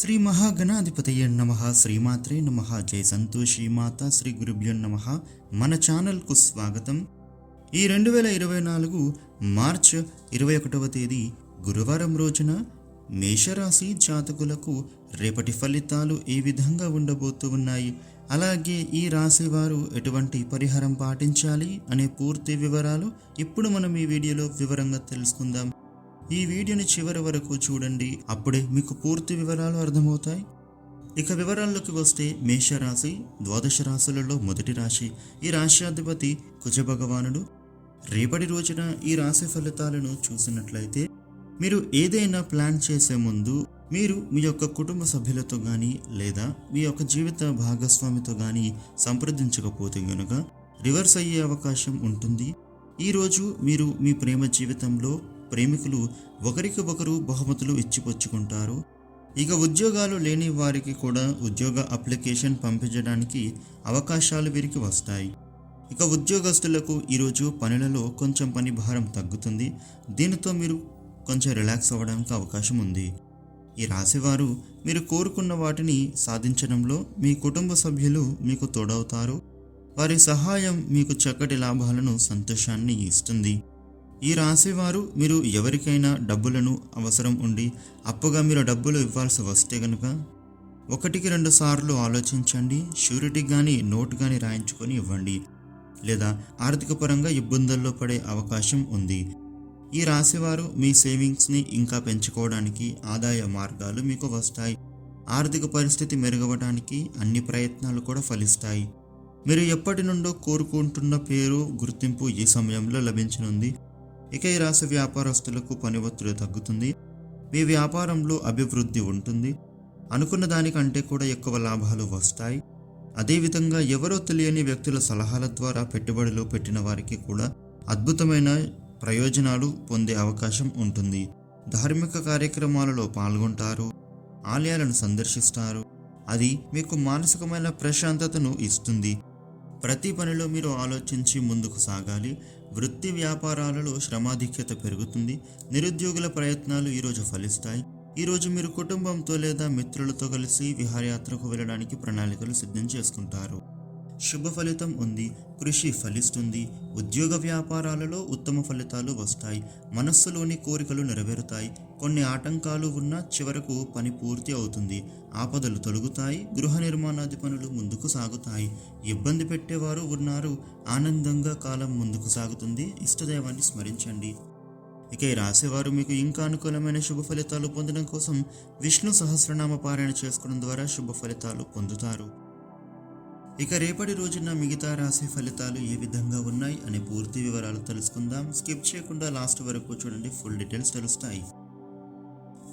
శ్రీ మహాగణాధిపతయ నమ శ్రీమాత్రే నమ జయ సంతోషి మాత శ్రీ గురుభ్యో నమ. మన ఛానల్కు స్వాగతం. ఈ రెండు వేల ఇరవై నాలుగు మార్చ్ ఇరవై ఒకటవ తేదీ గురువారం రోజున మేషరాశి జాతకులకు రేపటి ఫలితాలు ఏ విధంగా ఉండబోతూ ఉన్నాయి? అలాగే ఈ రాశి వారు ఎటువంటి పరిహారం పాటించాలి అనే పూర్తి వివరాలు ఇప్పుడు మనం ఈ వీడియోలో వివరంగా తెలుసుకుందాం. ఈ వీడియోని చివరి వరకు చూడండి. అప్పుడే మీకు పూర్తి వివరాలు అర్థమవుతాయి. ఇక వివరాల్లోకి వస్తే మేషరాశి ద్వాదశ రాశులలో మొదటి రాశి. ఈ రాశ్యాధిపతి కుజ భగవానుడు రేపటి రోజున ఈ రాశి ఫలితాలను చూసినట్లయితే మీరు ఏదైనా ప్లాన్ చేసే ముందు మీరు మీ యొక్క కుటుంబ సభ్యులతో కానీ లేదా మీ యొక్క జీవిత భాగస్వామితో కానీ సంప్రదించకపోతే గనుక రివర్స్ అయ్యే అవకాశం ఉంటుంది. ఈరోజు మీరు మీ ప్రేమ జీవితంలో ప్రేమికులు ఒకరికి ఒకరు బహుమతులు ఇచ్చిపుచ్చుకుంటారు. ఇక ఉద్యోగాలు లేని వారికి కూడా ఉద్యోగ అప్లికేషన్ పంపించడానికి అవకాశాలు వీరికి వస్తాయి. ఇక ఉద్యోగస్తులకు ఈరోజు పనులలో కొంచెం పని భారం తగ్గుతుంది. దీనితో మీరు కొంచెం రిలాక్స్ అవ్వడానికి అవకాశం ఉంది. ఈ రాశివారు మీరు కోరుకున్న వాటిని సాధించడంలో మీ కుటుంబ సభ్యులు మీకు తోడవుతారు. వారి సహాయం మీకు చక్కటి లాభాలను సంతోషాన్ని ఇస్తుంది. ఈ రాశివారు మీరు ఎవరికైనా డబ్బులను అవసరం ఉండి అప్పుగా మీరు డబ్బులు ఇవ్వాల్సి వస్తే కనుక ఒకటికి రెండు సార్లు ఆలోచించండి షూరిటీ కానీ నోట్ కానీ రాయించుకొని ఇవ్వండి. లేదా ఆర్థిక పరంగా ఇబ్బందుల్లో పడే అవకాశం ఉంది. ఈ రాశివారు మీ సేవింగ్స్ని ఇంకా పెంచుకోవడానికి ఆదాయ మార్గాలు మీకు వస్తాయి. ఆర్థిక పరిస్థితి మెరుగవడానికి అన్ని ప్రయత్నాలు కూడా ఫలిస్తాయి. మీరు ఎప్పటి నుండో కోరుకుంటున్న పేరు గుర్తింపు ఈ సమయంలో లభించనుంది. ఇక ఈ రాశి వ్యాపారస్తులకు పని ఒత్తిడి తగ్గుతుంది. మీ వ్యాపారంలో అభివృద్ధి ఉంటుంది. అనుకున్న దానికంటే కూడా ఎక్కువ లాభాలు వస్తాయి. అదేవిధంగా ఎవరో తెలియని వ్యక్తుల సలహాల ద్వారా పెట్టుబడులు పెట్టిన వారికి కూడా అద్భుతమైన ప్రయోజనాలు పొందే అవకాశం ఉంటుంది. ధార్మిక కార్యక్రమాలలో పాల్గొంటారు. ఆలయాలను సందర్శిస్తారు. అది మీకు మానసికమైన ప్రశాంతతను ఇస్తుంది. ప్రతి పనిలో మీరు ఆలోచించి ముందుకు సాగాలి. వృత్తి వ్యాపారాలలో శ్రమాధిక్యత పెరుగుతుంది. నిరుద్యోగుల ప్రయత్నాలు ఈరోజు ఫలిస్తాయి. ఈరోజు మీరు కుటుంబంతో లేదా మిత్రులతో కలిసి విహారయాత్రకు వెళ్ళడానికి ప్రణాళికలు సిద్ధం చేసుకుంటారు. శుభ ఫలితం ఉంది. కృషి ఫలిస్తుంది. ఉద్యోగ వ్యాపారాలలో ఉత్తమ ఫలితాలు వస్తాయి. మనస్సులోని కోరికలు నెరవేరుతాయి. కొన్ని ఆటంకాలు ఉన్నా చివరకు పని పూర్తి అవుతుంది. ఆపదలు తొలగుతాయి గృహ నిర్మాణాది పనులు ముందుకు సాగుతాయి. ఇబ్బంది పెట్టేవారు ఉన్నారు ఆనందంగా కాలం ముందుకు సాగుతుంది. ఇష్టదైవాన్ని స్మరించండి. ఇక ఈ రాసేవారు మీకు ఇంకా అనుకూలమైన శుభ ఫలితాలు పొందడం కోసం విష్ణు సహస్రనామ పారాయణ చేసుకోవడం ద్వారా శుభ ఫలితాలు పొందుతారు. ఇక రేపటి రోజున మిగతా రాశి ఫలితాలు ఏ విధంగా ఉన్నాయి అనే పూర్తి వివరాలు తెలుసుకుందాం. స్కిప్ చేయకుండా లాస్ట్ వరకు చూడండి ఫుల్ డీటెయిల్స్ తెలుస్తాయి.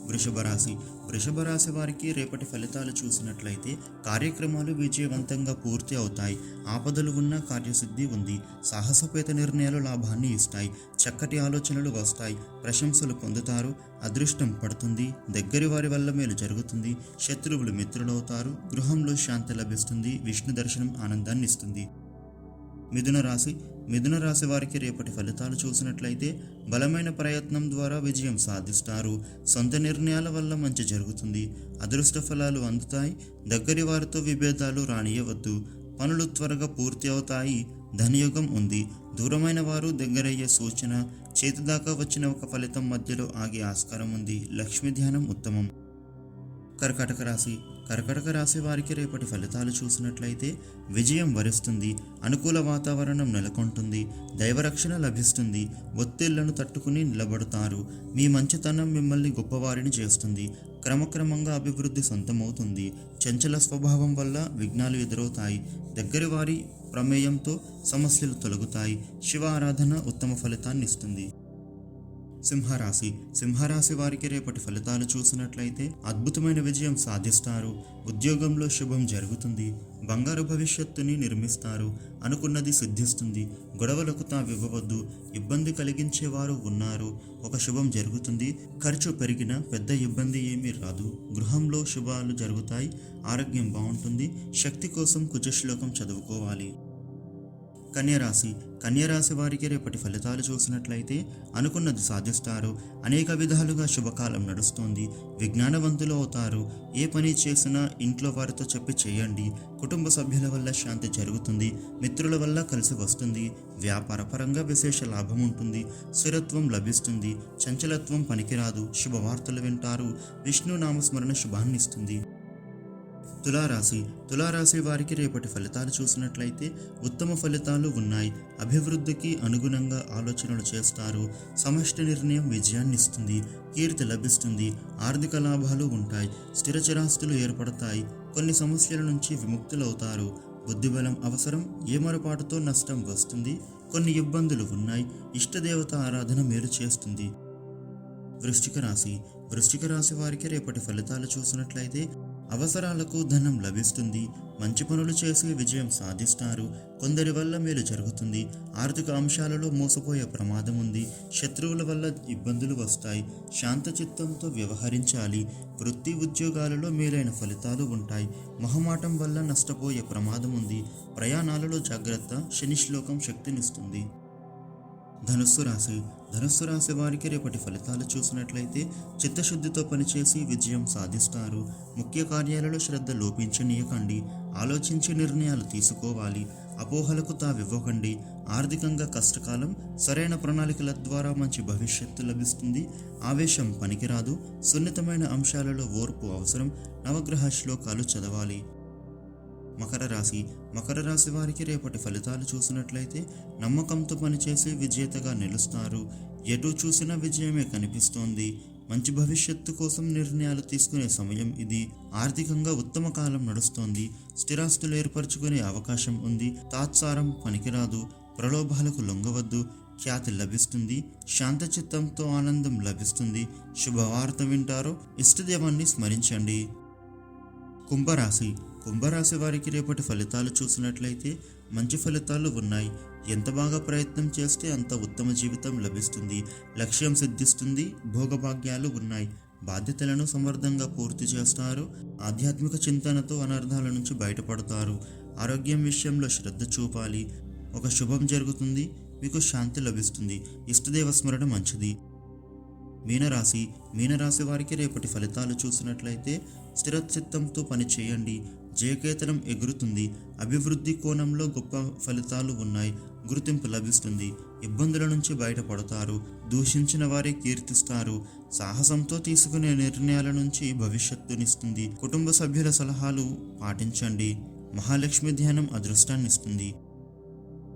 వృషభ రాశి వృషభ రాశి వారికి రేపటి ఫలితాలు చూసినట్లయితే కార్యక్రమాలు విజయవంతంగా పూర్తి అవుతాయి. ఆపదలు ఉన్న కార్యసిద్ధి ఉంది. సాహసపేత నిర్ణయాలు లాభాన్ని ఇస్తాయి. చక్కటి ఆలోచనలు వస్తాయి. ప్రశంసలు పొందుతారు. అదృష్టం పడుతుంది. దగ్గరి వారి వల్ల మేలు జరుగుతుంది. శత్రువులు మిత్రులవుతారు. గృహంలో శాంతి లభిస్తుంది. విష్ణు దర్శనం ఆనందాన్ని ఇస్తుంది. మిథున రాశి. మిథున రాశి వారికి రేపటి ఫలితాలు చూసినట్లయితే బలమైన ప్రయత్నం ద్వారా విజయం సాధిస్తారు. సొంత నిర్ణయాల వల్ల మంచి జరుగుతుంది. అదృష్ట ఫలాలు అందుతాయి. దగ్గరి వారితో విభేదాలు రానియవద్దు. పనులు త్వరగా పూర్తి అవుతాయి. ధనియోగం ఉంది. దూరమైన వారు దగ్గరయ్యే సూచన. చేతిదాకా వచ్చిన ఒక ఫలితం మధ్యలో ఆగే ఆస్కారం ఉంది. లక్ష్మీ ధ్యానం ఉత్తమం. కర్కటక రాశి. కర్కటక రాశి వారికి రేపటి ఫలితాలు చూసినట్లయితే విజయం వరిస్తుంది. అనుకూల వాతావరణం నెలకొంటుంది. దైవరక్షణ లభిస్తుంది. ఒత్తిళ్ళను తట్టుకుని నిలబడతారు. మీ మంచితనం మిమ్మల్ని గొప్పవారిని చేస్తుంది. క్రమక్రమంగా అభివృద్ధి సొంతమవుతుంది. చంచల స్వభావం వల్ల విఘ్నాలు ఎదురవుతాయి. దగ్గరి వారి ప్రమేయంతో సమస్యలు తొలగుతాయి. శివ ఆరాధన ఉత్తమ ఫలితాన్ని ఇస్తుంది. సింహరాశి. సింహరాశి వారికి రేపటి ఫలితాలు చూసినట్లయితే అద్భుతమైన విజయం సాధిస్తారు. ఉద్యోగంలో శుభం జరుగుతుంది. బంగారు భవిష్యత్తుని నిర్మిస్తారు. అనుకున్నది సిద్ధిస్తుంది. గొడవలకు తావివ్వవద్దు ఇబ్బంది కలిగించేవారు ఉన్నారు. ఒక శుభం జరుగుతుంది. ఖర్చు పెరిగిన పెద్ద ఇబ్బంది ఏమీ రాదు. గృహంలో శుభాలు జరుగుతాయి. ఆరోగ్యం బాగుంటుంది. శక్తి కోసం కుజశ్లోకం చదువుకోవాలి. కన్యరాశి. కన్యరాశి వారికి రేపటి ఫలితాలు చూసినట్లయితే అనుకున్నది సాధిస్తారు. అనేక విధాలుగా శుభకాలం నడుస్తుంది. విజ్ఞానవంతులు అవుతారు. ఏ పని చేసినా ఇంట్లో వారితో చెప్పి చేయండి. కుటుంబ సభ్యుల వల్ల శాంతి జరుగుతుంది. మిత్రుల వల్ల కలిసి వస్తుంది. వ్యాపారపరంగా విశేష లాభం ఉంటుంది. స్థిరత్వం లభిస్తుంది. చంచలత్వం పనికిరాదు. శుభవార్తలు వింటారు. విష్ణు నామస్మరణ శుభాన్నిస్తుంది. తులారాశి. తులారాశి వారికి రేపటి ఫలితాలు చూసినట్లయితే ఉత్తమ ఫలితాలు ఉన్నాయి. అభివృద్ధికి అనుగుణంగా ఆలోచనలు చేస్తారు. సమష్టి నిర్ణయం విజయాన్ని ఇస్తుంది. కీర్తి లభిస్తుంది. ఆర్థిక లాభాలు ఉంటాయి. స్థిరచరాస్తులు ఏర్పడతాయి. కొన్ని సమస్యల నుంచి విముక్తులవుతారు. బుద్ధిబలం అవసరం. ఏ మరపాటుతో నష్టం వస్తుంది. కొన్ని ఇబ్బందులు ఉన్నాయి. ఇష్టదేవత ఆరాధన మేలు చేస్తుంది. వృశ్చిక రాశి. వృశ్చిక రాశి వారికి రేపటి ఫలితాలు చూసినట్లయితే అవసరాలకు ధనం లభిస్తుంది. మంచి పనులు చేసి విజయం సాధిస్తారు. కొందరి వల్ల మేలు జరుగుతుంది. ఆర్థిక అంశాలలో మోసపోయే ప్రమాదం ఉంది. శత్రువుల వల్ల ఇబ్బందులు వస్తాయి. శాంత చిత్తంతో వ్యవహరించాలి. వృత్తి ఉద్యోగాలలో మేలైన ఫలితాలు ఉంటాయి. మొహమాటం వల్ల నష్టపోయే ప్రమాదం ఉంది. ప్రయాణాలలో జాగ్రత్త శని శ్లోకం శక్తినిస్తుంది. ధనుస్సు రాశి. ధనుస్సు రాశి వారికి రేపటి ఫలితాలు చూసినట్లయితే చిత్తశుద్ధితో పనిచేసి విజయం సాధిస్తారు. ముఖ్య కార్యాలలో శ్రద్ధ లోపించనీయకండి. ఆలోచించి నిర్ణయాలు తీసుకోవాలి. అపోహలకు తావివ్వకండి. ఆర్థికంగా కష్టకాలం సరైన ప్రణాళికల ద్వారా మంచి భవిష్యత్తు లభిస్తుంది. ఆవేశం పనికిరాదు. సున్నితమైన అంశాలలో ఓర్పు అవసరం. నవగ్రహ శ్లోకాలు చదవాలి. మకర రాశి. మకర రాశి వారికి రేపటి ఫలితాలు చూసినట్లయితే నమ్మకంతో పనిచేసి విజేతగా నిలుస్తారు. ఎటు చూసినా విజయమే కనిపిస్తోంది. మంచి భవిష్యత్తు కోసం నిర్ణయాలు తీసుకునే సమయం ఇది. ఆర్థికంగా ఉత్తమ కాలం నడుస్తోంది. స్థిరాస్తులు ఏర్పరచుకునే అవకాశం ఉంది. తాత్సారం పనికిరాదు. ప్రలోభాలకు లొంగవద్దు. ఖ్యాతి లభిస్తుంది. శాంతచిత్తంతో ఆనందం లభిస్తుంది. శుభవార్త వింటారో. ఇష్టదేవాన్ని స్మరించండి. కుంభరాశి. కుంభరాశి వారికి రేపటి ఫలితాలు చూసినట్లయితే మంచి ఫలితాలు ఉన్నాయి. ఎంత బాగా ప్రయత్నం చేస్తే అంత ఉత్తమ జీవితం లభిస్తుంది. లక్ష్యం సిద్ధిస్తుంది. భోగభాగ్యాలు ఉన్నాయి. బాధ్యతలను సమర్థంగా పూర్తి చేస్తారు. ఆధ్యాత్మిక చింతనతో అనర్థాల నుంచి బయటపడతారు. ఆరోగ్యం విషయంలో శ్రద్ధ చూపాలి. ఒక శుభం జరుగుతుంది. మీకు శాంతి లభిస్తుంది. ఇష్టదేవ స్మరణ మంచిది. మీనరాశి మీనరాశి వారికి రేపటి ఫలితాలు చూసినట్లయితే స్థిరచిత్తంతో పని చేయండి. జయకేతనం ఎగురుతుంది. అభివృద్ధి కోణంలో గొప్ప ఫలితాలు ఉన్నాయి. గుర్తింపు లభిస్తుంది. ఇబ్బందుల నుంచి బయటపడతారు. దూషించిన వారే కీర్తిస్తారు. సాహసంతో తీసుకునే నిర్ణయాల నుంచి భవిష్యత్తునిస్తుంది. కుటుంబ సభ్యుల సలహాలు పాటించండి. మహాలక్ష్మి ధ్యానం అదృష్టాన్నిస్తుంది.